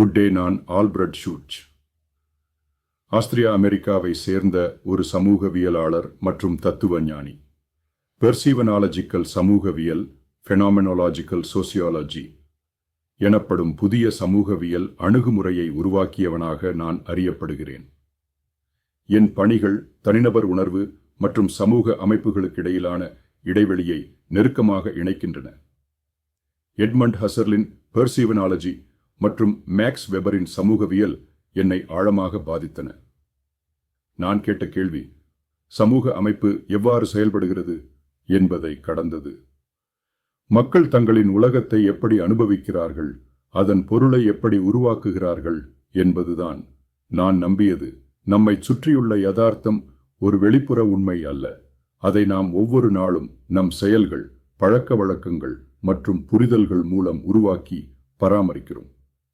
Good day நான் Albert ஷூட்ச் Austria அமெரிக்காவை சேர்ந்த ஒரு சமூகவியலாளர் மற்றும் தத்துவ ஞானி பெர்சீவனாலஜிக்கல் சமூகவியல் ஃபெனாமெனாலஜிக்கல் சோசியாலஜி எனப்படும் புதிய சமூகவியல் அணுகுமுறையை உருவாக்கியவனாக நான் அறியப்படுகிறேன். என் பணிகள் தனிநபர் உணர்வு மற்றும் சமூக அமைப்புகளுக்கிடையிலான இடைவெளியை நெருக்கமாக இணைக்கின்றன. எட்மண்ட் ஹசர்லின் பெர்சீவனாலஜி மற்றும் மேக்ஸ் வெபரின் சமூகவியல் என்னை ஆழமாக பாதித்தன. நான் கேட்ட கேள்வி சமூக அமைப்பு எவ்வாறு செயல்படுகிறது என்பதை கடந்தது. மக்கள் தங்களின் உலகத்தை எப்படி அனுபவிக்கிறார்கள் அதன் பொருளை எப்படி உருவாக்குகிறார்கள் என்பதுதான் நான் நம்பியது. நம்மை சுற்றியுள்ள யதார்த்தம் ஒரு வெளிப்புற உண்மை அல்ல. அதை நாம் ஒவ்வொரு நாளும் நம் செயல்கள் பழக்க வழக்கங்கள் மற்றும் புரிதல்கள் மூலம் உருவாக்கி பராமரிக்கிறோம்.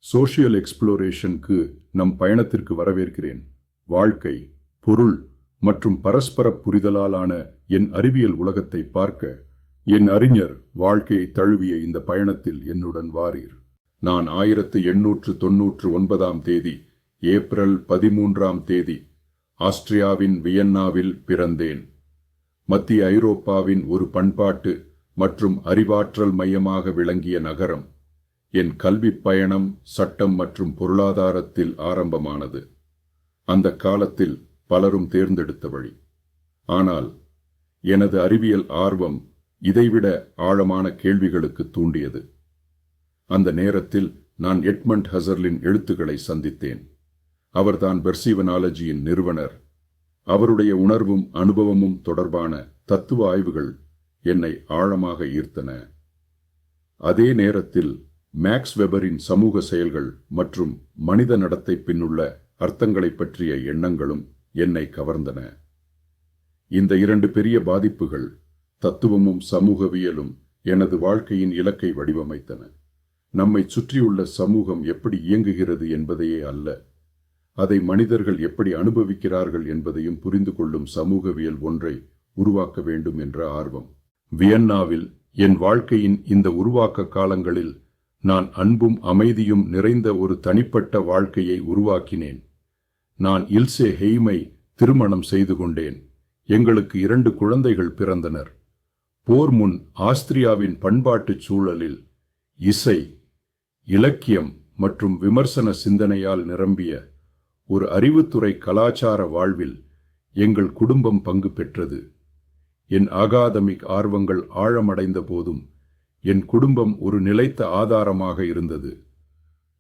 சோஷியல் எக்ஸ்ப்ளோரேஷனுக்கு நம் பயணத்திற்கு வரவேற்கிறேன். வாழ்க்கை பொருள் மற்றும் பரஸ்பர புரிதலாலான என் அறிவியல் உலகத்தை பார்க்க என் அறிஞர் வாழ்க்கையை தழுவிய இந்த பயணத்தில் என்னுடன் வாரீர். நான் ஆயிரத்து எண்ணூற்று தொன்னூற்று ஒன்பதாம் தேதி ஏப்ரல் பதிமூன்றாம் தேதி ஆஸ்திரியாவின் வியன்னாவில் பிறந்தேன். மத்திய ஐரோப்பாவின் ஒரு பண்பாட்டு மற்றும் அறிவாற்றல் மையமாக விளங்கிய நகரம் என் கல்விப் பயணம் சட்டம் மற்றும் பொருளாதாரத்தில் ஆரம்பமானது. அந்த காலத்தில் பலரும் தேர்ந்தெடுத்த வழி. ஆனால் எனது அறிவியல் ஆர்வம் இதைவிட ஆழமான கேள்விகளுக்கு தூண்டியது. அந்த நேரத்தில் நான் எட்மண்ட் ஹசர்லின் எழுத்துக்களை சந்தித்தேன். அவர்தான் பெர்சீவனாலஜியின் நிறுவனர். அவருடைய உணர்வும் அனுபவமும் தொடர்பான தத்துவ ஆய்வுகள் என்னை ஆழமாக ஈர்த்தன. அதே நேரத்தில் மேக்ஸ் வெபரின் சமூக செயல்கள் மற்றும் மனித நடத்தை பின்னுள்ள அர்த்தங்களைப் பற்றிய எண்ணங்களும் என்னை கவர்ந்தன. இந்த இரண்டு பெரிய பாதிப்புகள் தத்துவமும் சமூகவியலும் எனது வாழ்க்கையின் இலக்கை வடிவமைத்தன. நம்மை சுற்றியுள்ள சமூகம் எப்படி இயங்குகிறது என்பதையே அல்ல அதை மனிதர்கள் எப்படி அனுபவிக்கிறார்கள் என்பதையும் புரிந்து கொள்ளும் சமூகவியல் ஒன்றை உருவாக்க வேண்டும் என்ற ஆர்வம். வியன்னாவில் என் வாழ்க்கையின் இந்த உருவாக்க காலங்களில் நான் அன்பும் அமைதியும் நிறைந்த ஒரு தனிப்பட்ட வாழ்க்கையை உருவாக்கினேன். நான் இல்சே ஹெய்மை திருமணம் செய்து கொண்டேன். எங்களுக்கு இரண்டு குழந்தைகள் பிறந்தனர். போர் முன் ஆஸ்திரியாவின் பண்பாட்டுச் சூழலில் இசை இலக்கியம் மற்றும் விமர்சன சிந்தனையால் நிரம்பிய ஒரு அறிவுத்துறை கலாச்சார வாழ்வில் எங்கள் குடும்பம் பங்கு பெற்றது. என் அகாதமிக் ஆர்வங்கள் ஆழமடைந்த போதும் என் குடும்பம் ஒரு நிலைத்த ஆதாரமாக இருந்தது.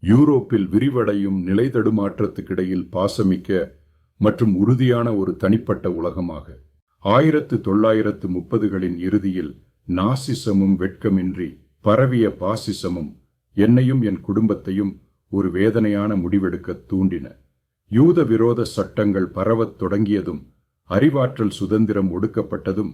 யூரோப்பில் விரிவடையும் நிலை தடுமாற்றத்துக்கிடையில் பாசமிக்க மற்றும் உறுதியான ஒரு தனிப்பட்ட உலகமாக. ஆயிரத்து தொள்ளாயிரத்து முப்பதுகளின் இறுதியில் நாசிசமும் வெட்கமின்றி பரவிய பாசிசமும் என்னையும் என் குடும்பத்தையும் ஒரு வேதனையான முடிவெடுக்க தூண்டின. யூத விரோத சட்டங்கள் பரவத் தொடங்கியதும் அறிவாற்றல் சுதந்திரம் ஒடுக்கப்பட்டதும்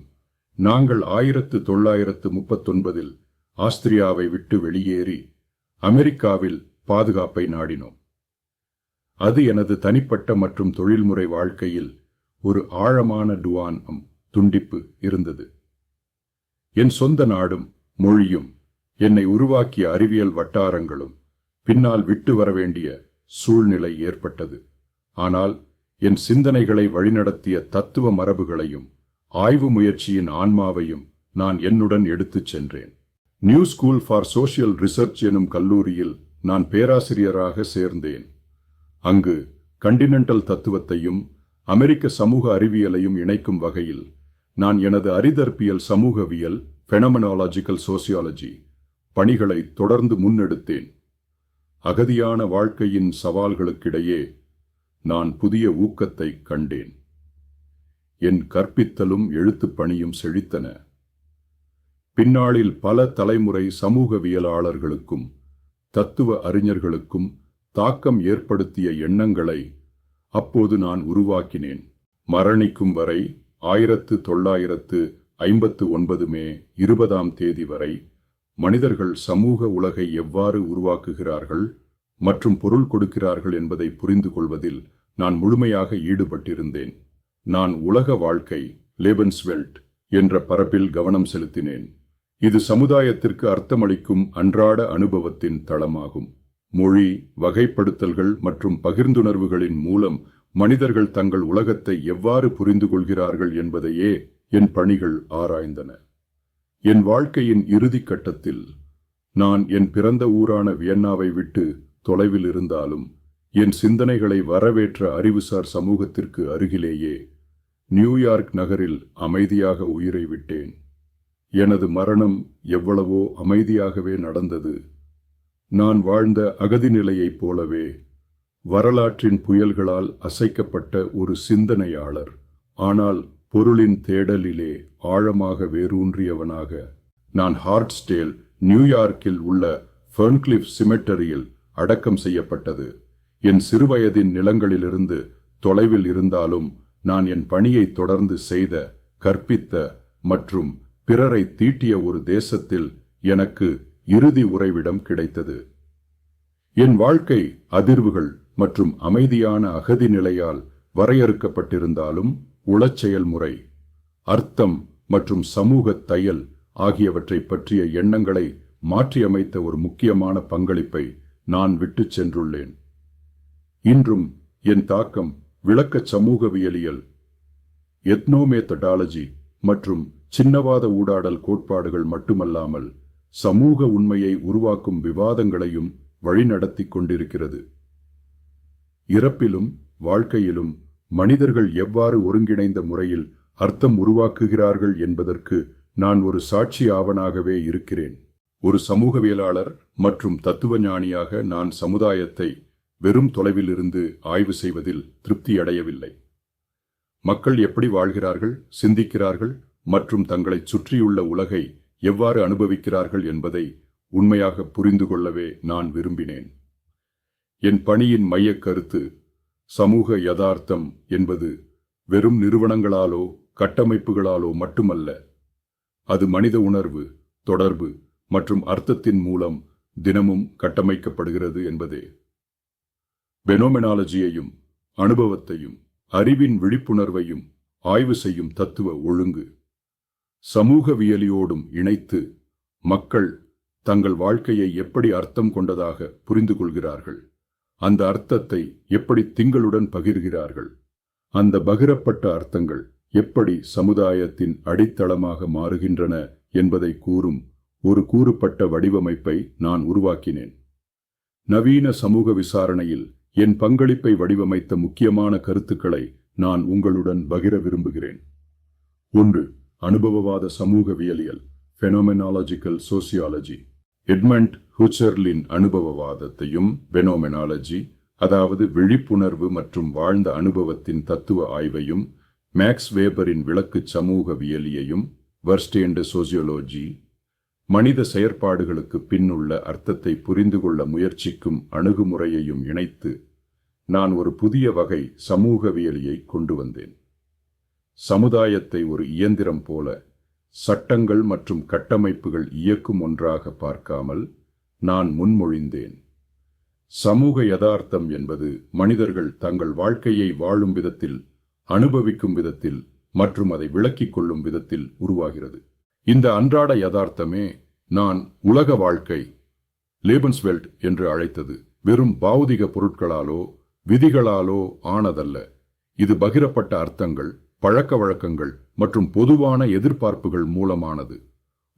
நாங்கள் ஆயிரத்து தொள்ளாயிரத்து முப்பத்தொன்பதில் ஆஸ்திரியாவை விட்டு வெளியேறி அமெரிக்காவில் பாதுகாப்பை நாடினோம். அது எனது தனிப்பட்ட மற்றும் தொழில்முறை வாழ்க்கையில் ஒரு ஆழமான டுவான் துண்டிப்பு இருந்தது. என் சொந்த நாடும் மொழியும் என்னை உருவாக்கிய அறிவியல் வட்டாரங்களும் பின்னால் விட்டு வர வேண்டிய சூழ்நிலை ஏற்பட்டது. ஆனால் என் சிந்தனைகளை வழிநடத்திய தத்துவ மரபுகளையும் ஆய்வு முயற்சியின் ஆன்மாவையும் நான் என்னுடன் எடுத்துச் சென்றேன். New School for Social Research எனும் கல்லூரியில் நான் பேராசிரியராக சேர்ந்தேன். அங்கு கண்டினென்டல் தத்துவத்தையும் அமெரிக்க சமூக அறிவியலையும் இணைக்கும் வகையில் நான் எனது அறிதற்பியல் சமூகவியல் ஃபெனமனாலஜிக்கல் சோசியாலஜி பணிகளை தொடர்ந்து முன்னெடுத்தேன். அகதியான வாழ்க்கையின் சவால்களுக்கிடையே நான் புதிய ஊக்கத்தை கண்டேன். என் கற்பித்தலும் எழுத்துப் பணியும் செழித்தன. பின்னாளில் பல தலைமுறை சமூகவியலாளர்களுக்கும் தத்துவ அறிஞர்களுக்கும் தாக்கம் ஏற்படுத்திய எண்ணங்களை அப்போது நான் உருவாக்கினேன். மரணிக்கும் வரை ஆயிரத்து தொள்ளாயிரத்து ஐம்பத்து ஒன்பது மே இருபதாம் தேதி வரை மனிதர்கள் சமூக உலகை எவ்வாறு உருவாக்குகிறார்கள் மற்றும் பொருள் கொடுக்கிறார்கள் என்பதை புரிந்து கொள்வதில் நான் முழுமையாக ஈடுபட்டிருந்தேன். நான் உலக வாழ்க்கை லேபன்ஸ்வெல்ட் என்ற பரப்பில் கவனம் செலுத்தினேன். இது சமுதாயத்திற்கு அர்த்தமளிக்கும் அன்றாட அனுபவத்தின் தளமாகும். மொழி வகைப்படுத்தல்கள் மற்றும் பகிர்ந்துணர்வுகளின் மூலம் மனிதர்கள் தங்கள் உலகத்தை எவ்வாறு புரிந்து கொள்கிறார்கள் என்பதையே என் பணிகள் ஆராய்ந்தன. என் வாழ்க்கையின் இறுதிக் கட்டத்தில் நான் என் பிறந்த ஊரான வியன்னாவை விட்டு தொலைவில் இருந்தாலும் என் சிந்தனைகளை வரவேற்ற அறிவுசார் சமூகத்திற்கு அருகிலேயே நியூயார்க் நகரில் அமைதியாக உயிரை விட்டேன். எனது மரணம் எவ்வளவோ அமைதியாகவே நடந்தது. நான் வாழ்ந்த அகதி நிலையைப் போலவே வரலாற்றின் புயல்களால் அசைக்கப்பட்ட ஒரு சிந்தனையாளர். ஆனால் பொருளின் தேடலிலே ஆழமாக வேரூன்றியவனாக நான் ஹார்ட்ஸ்டேல் நியூயார்க்கில் உள்ள ஃபர்ன்கிளிஃப் சிமெட்டரியில் அடக்கம் செய்யப்பட்டது. என் சிறுவயதின் நிலங்களிலிருந்து தொலைவில் இருந்தாலும் நான் என் பணியை தொடர்ந்து செய்த கற்பித்த மற்றும் பிறரை தீட்டிய ஒரு தேசத்தில் எனக்கு இறுதி உறைவிடம் கிடைத்தது. என் வாழ்க்கை அதிர்வுகள் மற்றும் அமைதியான அகதி நிலையால் வரையறுக்கப்பட்டிருந்தாலும் உளச்செயல்முறை அர்த்தம் மற்றும் சமூக தையல் ஆகியவற்றை பற்றிய எண்ணங்களை மாற்றியமைத்த ஒரு முக்கியமான பங்களிப்பை நான் விட்டுச் சென்றுள்ளேன். இன்றும் என் தாக்கம் விளக்க சமூகவியலியல் எத்னோமேத்தடாலஜி மற்றும் சின்னவாத ஊடாடல் கோட்பாடுகள் மட்டுமல்லாமல் சமூக உண்மையை உருவாக்கும் விவாதங்களையும் வழிநடத்திக் கொண்டிருக்கிறது. இறப்பிலும் வாழ்க்கையிலும் மனிதர்கள் எவ்வாறு ஒருங்கிணைந்த முறையில் அர்த்தம் உருவாக்குகிறார்கள் என்பதற்கு நான் ஒரு சாட்சி ஆவனாகவே இருக்கிறேன். ஒரு சமூகவியலாளர் மற்றும் தத்துவஞானியாக நான் சமுதாயத்தை வெறும் தொலைவில் இருந்து ஆய்வு செய்வதில் திருப்தி அடையவில்லை மக்கள் எப்படி வாழ்கிறார்கள் சிந்திக்கிறார்கள் மற்றும் தங்களைச் சுற்றியுள்ள உலகை எவ்வாறு அனுபவிக்கிறார்கள் என்பதை உண்மையாக புரிந்து கொள்ளவே நான் விரும்பினேன். என் பணியின் மையக் கருத்து சமூக யதார்த்தம் என்பது வெறும் நிறுவனங்களாலோ கட்டமைப்புகளாலோ மட்டுமல்ல அது மனித உணர்வு தொடர்பு மற்றும் அர்த்தத்தின் மூலம் தினமும் கட்டமைக்கப்படுகிறது என்பதே. பெனோமெனாலஜியையும் அனுபவத்தையும் அறிவின் விழிப்புணர்வையும் ஆய்வு செய்யும் தத்துவ ஒழுங்கு. சமூகவியலியோடும் இணைத்து மக்கள் தங்கள் வாழ்க்கையை எப்படி அர்த்தம் கொண்டதாக புரிந்து கொள்கிறார்கள்? அந்த அர்த்தத்தை எப்படி திங்களுடன் பகிர்கிறார்கள்? அந்த பகிரப்பட்ட அர்த்தங்கள் எப்படி சமுதாயத்தின் அடித்தளமாக மாறுகின்றன என்பதை கூறும் ஒரு கூறுப்பட்ட வடிவமைப்பை நான் உருவாக்கினேன். நவீன சமூக விசாரணையில் என் பங்களிப்பை வடிவமைத்த முக்கியமான கருத்துக்களை நான் உங்களுடன் பகிர விரும்புகிறேன். ஒன்று அனுபவவாத சமூகவியலியல் ஃபெனோமெனாலஜிக்கல் சோசியாலஜி எட்மண்ட் ஹூச்சர்லின் அனுபவவாதத்தையும் பெனோமெனாலஜி அதாவது விழிப்புணர்வு மற்றும் வாழ்ந்த அனுபவத்தின் தத்துவ ஆய்வையும் மேக்ஸ் வேபரின் விளக்கு சமூகவியலியையும் வர்ஸ்டேண்டு சோசியோலஜி மனித செயற்பாடுகளுக்கு பின்னுள்ள அர்த்தத்தை புரிந்து கொள்ள முயற்சிக்கும் அணுகுமுறையையும் இணைத்து நான் ஒரு புதிய வகை சமூகவியலியை கொண்டு வந்தேன். சமுதாயத்தை ஒரு இயந்திரம் போல சட்டங்கள் மற்றும் கட்டமைப்புகள் இயக்கும் ஒன்றாக பார்க்காமல் நான் முன்மொழிந்தேன். சமூக யதார்த்தம் என்பது மனிதர்கள் தங்கள் வாழ்க்கையை வாழும் விதத்தில் அனுபவிக்கும் விதத்தில் மற்றும் அதை விளக்கிக் கொள்ளும் விதத்தில் உருவாகிறது. இந்த அன்றாட யதார்த்தமே நான் உலக வாழ்க்கை லேபன்ஸ்வெல்ட் என்று அழைத்தது. வெறும் பௌதிக பொருட்களாலோ விதிகளாலோ ஆனதல்ல. இது பகிரப்பட்ட அர்த்தங்கள் பழக்க வழக்கங்கள் மற்றும் பொதுவான எதிர்பார்ப்புகள் மூலமானது.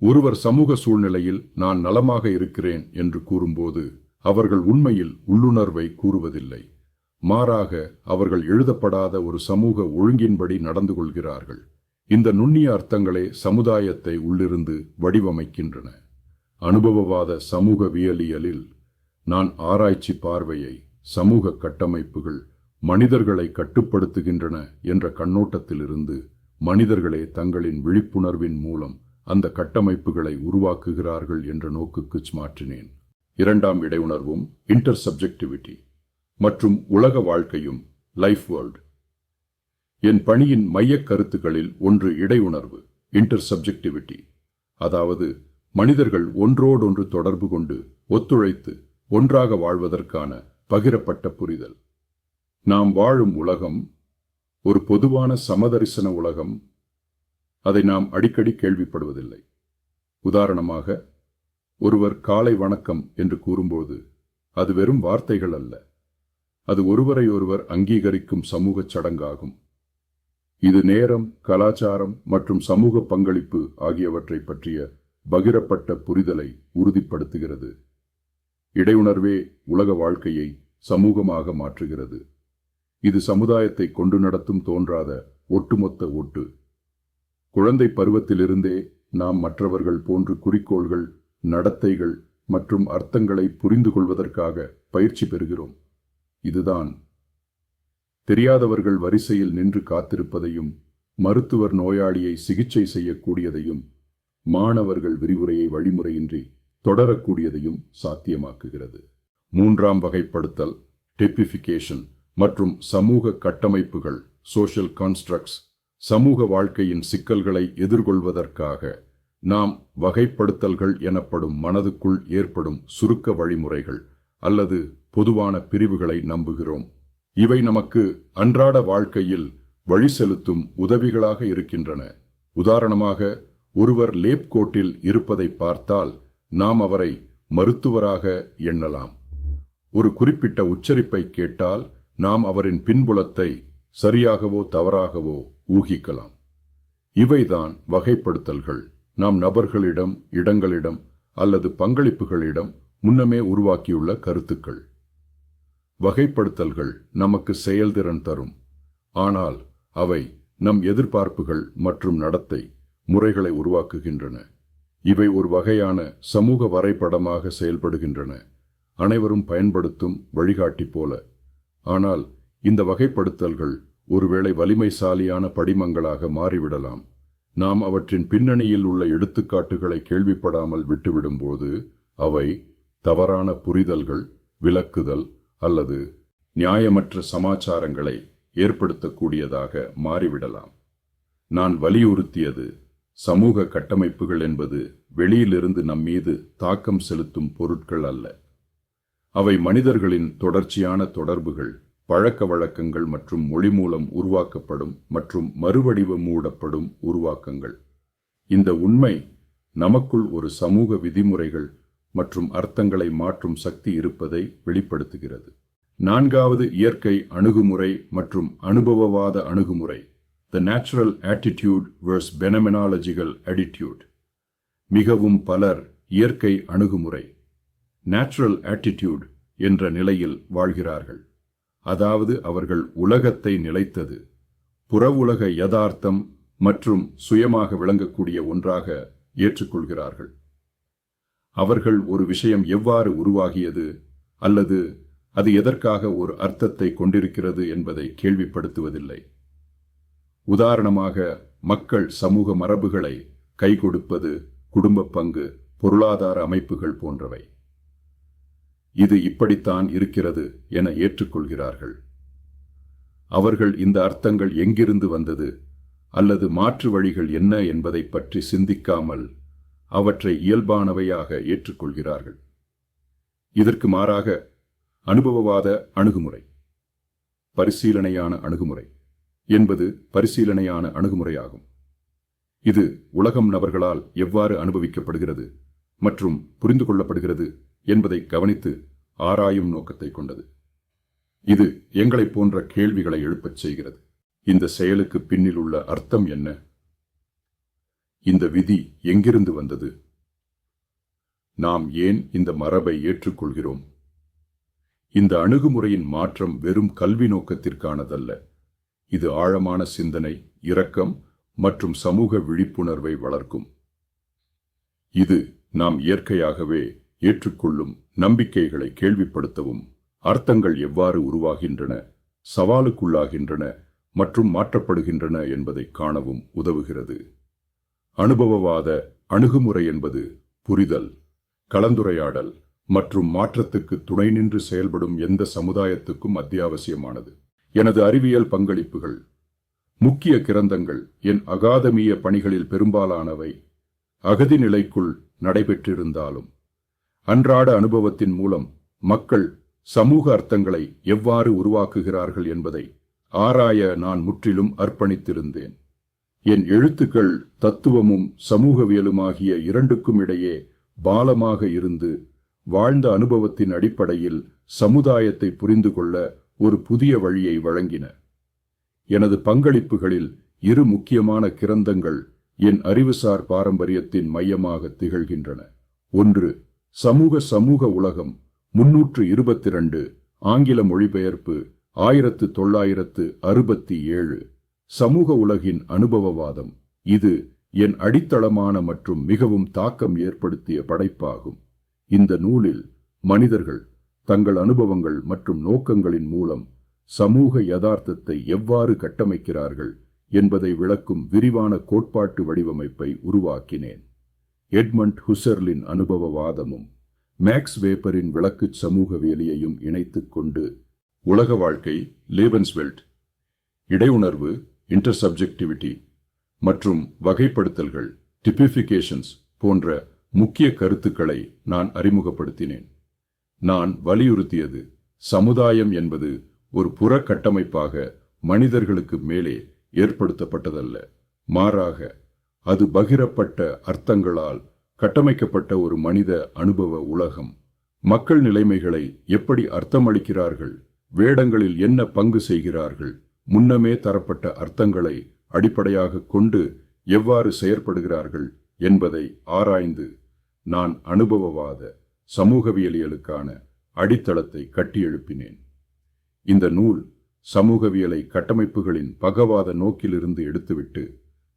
ஒருவர் சமூக சூழ்நிலையில் நான் நலமாக இருக்கிறேன் என்று கூறும்போது அவர்கள் உண்மையில் உள்ளுணர்வை கூறுவதில்லை. மாறாக அவர்கள் எழுதப்படாத ஒரு சமூக ஒழுங்கின்படி நடந்து கொள்கிறார்கள். இந்த நுண்ணிய அர்த்தங்களே சமுதாயத்தை உள்ளிருந்து வடிவமைக்கின்றன. அனுபவவாத சமூகவியலியலில் நான் ஆராய்ச்சி பார்வையை சமூக கட்டமைப்புகள் மனிதர்களை கட்டுப்படுத்துகின்றன என்ற கண்ணோட்டத்திலிருந்து மனிதர்களே தங்களின் விழிப்புணர்வின் மூலம் அந்த கட்டமைப்புகளை உருவாக்குகிறார்கள் என்ற நோக்குக்கு மாற்றினேன். இரண்டாம் இடையுணர்வும் இன்டர்சப்ஜெக்டிவிட்டி மற்றும் உலக வாழ்க்கையும் லைஃப் வேர்ல்டு என் பணியின் மையக் கருத்துக்களில் ஒன்று இடையுணர்வு இன்டர்சப்ஜெக்டிவிட்டி அதாவது மனிதர்கள் ஒன்றோடொன்று தொடர்பு கொண்டு ஒத்துழைத்து ஒன்றாக வாழ்வதற்கான பகிரப்பட்ட புரிதல். நாம் வாழும் உலகம் ஒரு பொதுவான சமதரிசன உலகம். அதை நாம் அடிக்கடி கேள்விப்படுவதில்லை. உதாரணமாக ஒருவர் காலை வணக்கம் என்று கூறும்போது அது வெறும் வார்த்தைகள் அல்ல. அது ஒருவரை ஒருவர் அங்கீகரிக்கும் சமூகச் சடங்காகும். இது நேரம் கலாச்சாரம் மற்றும் சமூக பங்களிப்பு ஆகியவற்றை பற்றிய பகிரப்பட்ட புரிதலை உறுதிப்படுத்துகிறது. இடையுணர்வே உலக வாழ்க்கையை சமூகமாக மாற்றுகிறது. இது சமுதாயத்தை கொண்டு நடத்தும் தோன்றாத ஒட்டுமொத்த ஒட்டு குழந்தை பருவத்திலிருந்தே நாம் மற்றவர்கள் போன்று குறிக்கோள்கள் நடத்தைகள் மற்றும் அர்த்தங்களை புரிந்து கொள்வதற்காக பயிற்சி பெறுகிறோம். இதுதான். தெரியாதவர்கள் வரிசையில் நின்று காத்திருப்பதையும் மருத்துவர் நோயாளியை சிகிச்சை செய்யக்கூடியதையும் மாணவர்கள் விரிவுரையை வழிமுறையின்றி தொடரக்கூடியதையும் சாத்தியமாக்குகிறது. மூன்றாம் வகைப்படுத்தல் டெப்பிஃபிகேஷன் மற்றும் சமூக கட்டமைப்புகள் சோஷியல் கான்ஸ்ட்ரக்ட்ஸ் சமூக வாழ்க்கையின் சிக்கல்களை எதிர்கொள்வதற்காக நாம் வகைப்படுத்தல்கள் எனப்படும் மனதுக்குள் ஏற்படும் சுருக்க வழிமுறைகள் அல்லது பொதுவான பிரிவுகளை நம்புகிறோம். இவை நமக்கு அன்றாட வாழ்க்கையில் வழி செலுத்தும் உதவிகளாக இருக்கின்றன. உதாரணமாக ஒருவர் லேப் கோட்டில் இருப்பதை பார்த்தால் நாம் அவரை மருத்துவராக எண்ணலாம். ஒரு குறிப்பிட்ட உச்சரிப்பை கேட்டால் நாம் அவரின் பின்புலத்தை சரியாகவோ தவறாகவோ ஊகிக்கலாம். இவைதான் வகைப்படுத்தல்கள். நாம் நபர்களிடம் இடங்களிடம் அல்லது பங்களிப்புகளிடம் முன்னமே உருவாக்கியுள்ள கருத்துக்கள். வகைப்படுத்தல்கள் நமக்கு செயல்திறன் தரும். ஆனால் அவை நம் எதிர்பார்ப்புகள் மற்றும் நடத்தை முறைகளை உருவாக்குகின்றன. இவை ஒரு வகையான சமூக வரைபடமாக செயல்படுகின்றன. அனைவரும் பயன்படுத்தும் வழிகாட்டி போல ஆனால் இந்த வகைப்படுத்தல்கள் ஒருவேளை வலிமைசாலியான படிமங்களாக மாறிவிடலாம். நாம் அவற்றின் பின்னணியில் உள்ள எடுத்துக்காட்டுகளை கேள்விப்படாமல் விட்டுவிடும்போது அவை தவறான புரிதல்கள் விலக்குதல் அல்லது நியாயமற்ற சமாச்சாரங்களை ஏற்படுத்தக்கூடியதாக மாறிவிடலாம். நான் வலியுறுத்தியது சமூக கட்டமைப்புகள் என்பது வெளியிலிருந்து நம்மீது தாக்கம் செலுத்தும் பொருட்கள் அல்ல. அவை மனிதர்களின் தொடர்ச்சியான தொடர்புகள் பழக்க வழக்கங்கள் மற்றும் மொழி மூலம் உருவாக்கப்படும் மற்றும் மறுவடிவ மூடப்படும் உருவாக்கங்கள். இந்த உண்மை நமக்குள் ஒரு சமூக விதிமுறைகள் மற்றும் அர்த்தங்களை மாற்றும் சக்தி இருப்பதை வெளிப்படுத்துகிறது. நான்காவது இயற்கை அணுகுமுறை மற்றும் அனுபவவாத அணுகுமுறை the natural attitude versus phenomenological attitude. மிகவும் பலர் இயற்கை அணுகுமுறை நேச்சுரல் ஆட்டிடியூட் என்ற நிலையில் வாழ்கிறார்கள். அதாவது அவர்கள் உலகத்தை நிலைத்தது. புற உலக யதார்த்தம் மற்றும் சுயமாக விளங்கக்கூடிய ஒன்றாக ஏற்றுக்கொள்கிறார்கள். அவர்கள் ஒரு விஷயம் எவ்வாறு உருவாகியது அல்லது அது எதற்காக ஒரு அர்த்தத்தை கொண்டிருக்கிறது என்பதை கேள்விப்படுத்துவதில்லை. உதாரணமாக மக்கள் சமூக மரபுகளை கை கொடுப்பது குடும்ப பங்கு பொருளாதார அமைப்புகள் போன்றவை. இது இப்படித்தான் இருக்கிறது என ஏற்றுக்கொள்கிறார்கள். அவர்கள் இந்த அர்த்தங்கள் எங்கிருந்து வந்தது? அல்லது மாற்று வழிகள் என்ன என்பதை பற்றி சிந்திக்காமல் அவற்றை இயல்பானவையாக ஏற்றுக்கொள்கிறார்கள். இதற்கு மாறாக அனுபவவாத அணுகுமுறை பரிசீலனையான அணுகுமுறை என்பது பரிசீலனையான அணுகுமுறையாகும். இது உலகம் நபர்களால் எவ்வாறு அனுபவிக்கப்படுகிறது மற்றும் புரிந்து கொள்ளப்படுகிறது என்பதை கவனித்து ஆராயும் நோக்கத்தை கொண்டது. இது எங்களைப் போன்ற கேள்விகளை எழுப்பச் செய்கிறது. இந்த செயலுக்கு பின்னில் உள்ள அர்த்தம் என்ன? இந்த விதி எங்கிருந்து வந்தது? நாம் ஏன் இந்த மரபை ஏற்றுக்கொள்கிறோம்? இந்த அணுகுமுறையின் மாற்றம் வெறும் கல்வி நோக்கத்திற்கானதல்ல. இது ஆழமான சிந்தனை இரக்கம் மற்றும் சமூக விழிப்புணர்வை வளர்க்கும். இது நாம் இயற்கையாகவே ஏற்றுக்கொள்ளும் நம்பிக்கைகளை கேள்விப்படுத்தவும் அர்த்தங்கள் எவ்வாறு உருவாகின்றன சவாலுக்குள்ளாகின்றன மற்றும் மாற்றப்படுகின்றன என்பதை காணவும் உதவுகிறது. அனுபவவாத அணுகுமுறை என்பது புரிதல் கலந்துரையாடல் மற்றும் மாற்றத்துக்கு துணை நின்று செயல்படும் எந்த சமுதாயத்துக்கும் அத்தியாவசியமானது. எனது அறிவியல் பங்களிப்புகள் முக்கிய கிரந்தங்கள் என் அகாதமிய பணிகளில் பெரும்பாலானவை அகதி நிலைக்குள் நடைபெற்றிருந்தாலும் அன்றாட அனுபவத்தின் மூலம் மக்கள் சமூக அர்த்தங்களை எவ்வாறு உருவாக்குகிறார்கள் என்பதை ஆராய நான் முற்றிலும் அர்ப்பணித்திருந்தேன். என் எழுத்துக்கள் தத்துவமும் சமூகவியலுமாகிய இரண்டுக்கும் இடையே பாலமாக இருந்து வாழ்ந்த அனுபவத்தின் அடிப்படையில் சமுதாயத்தை புரிந்து கொள்ள ஒரு புதிய வழியை வழங்கின. எனது பங்களிப்புகளில் இரு முக்கியமான கிரந்தங்கள் என் அறிவுசார் பாரம்பரியத்தின் மையமாக திகழ்கின்றன. ஒன்று சமூக சமூக உலகம் முன்னூற்று இருபத்தி இரண்டு ஆங்கில மொழிபெயர்ப்பு ஆயிரத்து தொள்ளாயிரத்து அறுபத்தி ஏழு. சமூக உலகின் அனுபவவாதம் இது என் அடித்தளமான மற்றும் மிகவும் தாக்கம் ஏற்படுத்திய படைப்பாகும். இந்த நூலில் மனிதர்கள் தங்கள் அனுபவங்கள் மற்றும் நோக்கங்களின் மூலம் சமூக யதார்த்தத்தை எவ்வாறு கட்டமைக்கிறார்கள் என்பதை விளக்கும் விரிவான கோட்பாட்டு வடிவமைப்பை உருவாக்கினேன். எட்மண்ட் ஹுசர்லின் அனுபவவாதமும் மேக்ஸ் வேப்பரின் சமூக வேலியையும் இணைத்துக் கொண்டு உலக வாழ்க்கை லேபன்ஸ்வெல்ட் இடையுணர்வு இன்டர்சப்ஜெக்டிவிட்டி மற்றும் வகைப்படுத்தல்கள் டிபிஃபிகேஷன்ஸ் போன்ற முக்கிய கருத்துக்களை நான் அறிமுகப்படுத்தினேன். நான் வலியுறுத்தியது சமுதாயம் என்பது ஒரு புறக்கட்டமைப்பாக மனிதர்களுக்கு மேலே ஏற்படுத்தப்பட்டதல்ல மாறாக அது பகிரப்பட்ட அர்த்தங்களால் கட்டமைக்கப்பட்ட ஒரு மனித அனுபவ உலகம். மக்கள் நிலைமைகளை எப்படி அர்த்தமளிக்கிறார்கள்? வேடங்களில் என்ன பங்கு செய்கிறார்கள்? முன்னமே தரப்பட்ட அர்த்தங்களை அடிப்படையாக கொண்டு எவ்வாறு செயற்படுகிறார்கள் என்பதை ஆராய்ந்து நான் அனுபவவாத சமூகவியலியலுக்கான அடித்தளத்தை கட்டியெழுப்பினேன். இந்த நூல் சமூகவியலை கட்டமைப்புகளின் பகவாத நோக்கிலிருந்து எடுத்துவிட்டு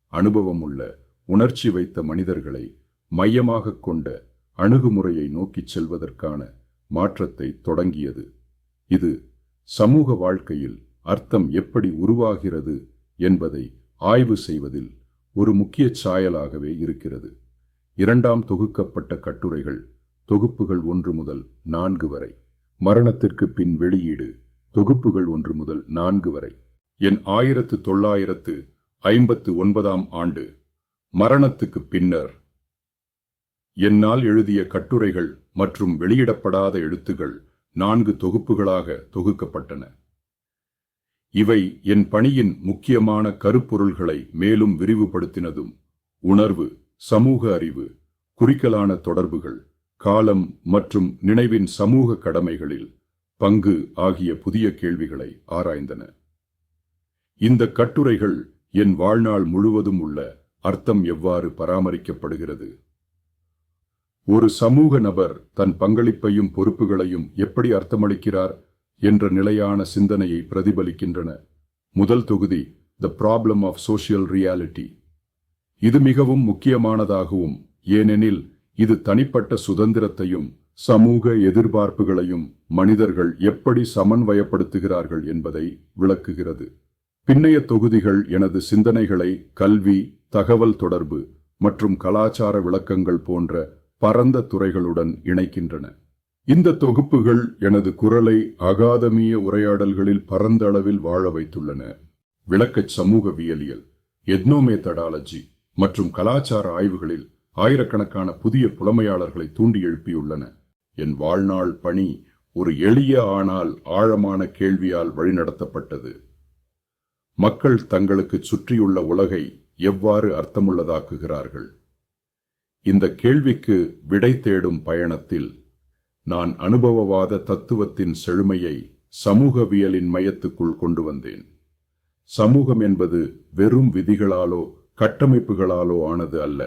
அனுபவமுள்ள உணர்ச்சி வைத்த மனிதர்களை மையமாகக் கொண்ட அணுகுமுறையை நோக்கிச் செல்வதற்கான மாற்றத்தை தொடங்கியது. இது சமூக வாழ்க்கையில் அர்த்தம் எப்படி உருவாகிறது என்பதை ஆய்வு செய்வதில் ஒரு முக்கிய சாயலாகவே இருக்கிறது. இரண்டாம் தொகுக்கப்பட்ட கட்டுரைகள் தொகுப்புகள் ஒன்று முதல் நான்கு வரை. மரணத்திற்கு பின் வெளியீடு தொகுப்புகள் ஒன்று முதல் நான்கு வரை. என் ஆயிரத்து தொள்ளாயிரத்து ஐம்பத்து ஒன்பதாம் ஆண்டு மரணத்துக்கு பின்னர் என்னால் எழுதிய கட்டுரைகள் மற்றும் வெளியிடப்படாத எழுத்துகள் நான்கு தொகுப்புகளாக தொகுக்கப்பட்டன. இவை என் பணியின் முக்கியமான கருப்பொருள்களை மேலும் விரிவுபடுத்தினதும் உணர்வு சமூக அறிவு குறிக்கலான தொடர்புகள் காலம் மற்றும் நினைவின் சமூக கடமைகளில் பங்கு ஆகிய புதிய கேள்விகளை ஆராய்ந்தன. இந்த கட்டுரைகள் என் வாழ்நாள் முழுவதும் உள்ள அர்த்தம் எவ்வாறு பராமரிக்கப்படுகிறது? ஒரு சமூக நபர் தன் பங்களிப்பையும் பொறுப்புகளையும் எப்படி அர்த்தமளிக்கிறார் என்ற நிலையான சிந்தனையை பிரதிபலிக்கின்றன. முதல் தொகுதி the problem of social reality இது மிகவும் முக்கியமானதாகவும் ஏனெனில் இது தனிப்பட்ட சுதந்திரத்தையும் சமூக எதிர்பார்ப்புகளையும் மனிதர்கள் எப்படி சமன்வயப்படுத்துகிறார்கள் என்பதை விளக்குகிறது. பின்னைய தொகுதிகள் எனது சிந்தனைகளை கல்வி தகவல் தொடர்பு மற்றும் கலாச்சார விளக்கங்கள் போன்ற பரந்த துறைகளுடன் இணைக்கின்றன. இந்த தொகுப்புகள் எனது குரலை அகாதமிய உரையாடல்களில் பரந்த அளவில் வாழ வைத்துள்ளன. விளக்கச் சமூகவியலியல் எத்னோமேத்தடாலஜி மற்றும் கலாச்சார ஆய்வுகளில் ஆயிரக்கணக்கான புதிய புலமையாளர்களை தூண்டி எழுப்பியுள்ளன. என் வாழ்நாள் பணி ஒரு எளிய ஆனால் ஆழமான கேள்வியால் வழிநடத்தப்பட்டது. மக்கள் தங்களுக்கு சுற்றியுள்ள உலகை எவ்வாறு அர்த்தமுள்ளதாக்குகிறார்கள்? இந்த கேள்விக்கு விடை தேடும் பயணத்தில் நான் அனுபவவாத தத்துவத்தின் செழுமையை சமூகவியலின் மையத்துக்குள் கொண்டு வந்தேன். சமூகம் என்பது வெறும் விதிகளாலோ கட்டமைப்புகளாலோ ஆனது அல்ல.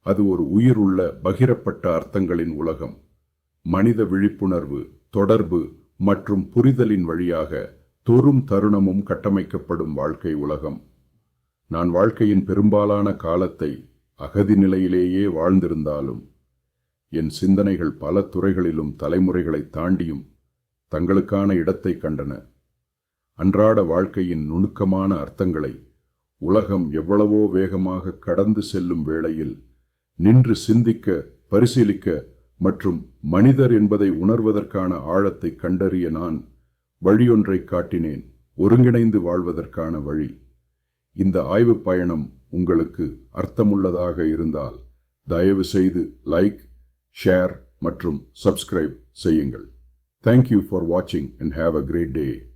அது ஒரு உயிருள்ள பகிரப்பட்ட அர்த்தங்களின் உலகம். மனித விழிப்புணர்வு தொடர்பு மற்றும் புரிதலின் வழியாக தோறும் தருணமும் கட்டமைக்கப்படும் வாழ்க்கை உலகம். நான் வாழ்க்கையின் பெரும்பாலான காலத்தை அகதி நிலையிலேயே வாழ்ந்திருந்தாலும் என் சிந்தனைகள் பல துறைகளிலும் தலைமுறைகளை தாண்டியும் தங்களுக்கான இடத்தை கண்டன. அன்றாட வாழ்க்கையின் நுணுக்கமான அர்த்தங்களை உலகம் எவ்வளவோ வேகமாக கடந்து செல்லும் வேளையில் நின்று சிந்திக்க பரிசீலிக்க மற்றும் மனிதர் என்பதை உணர்வதற்கான ஆழத்தை கண்டறிய நான் வழியொன்றை காட்டினேன் ஒருங்கிணைந்து வாழ்வதற்கான வழி. இந்த ஆய்வுப் பயணம் உங்களுக்கு அர்த்தமுள்ளதாக இருந்தால் தயவு செய்து லைக் ஷேர் மற்றும் சப்ஸ்கிரைப் செய்யுங்கள். தேங்க்யூ ஃபார் வாட்சிங் and have a great day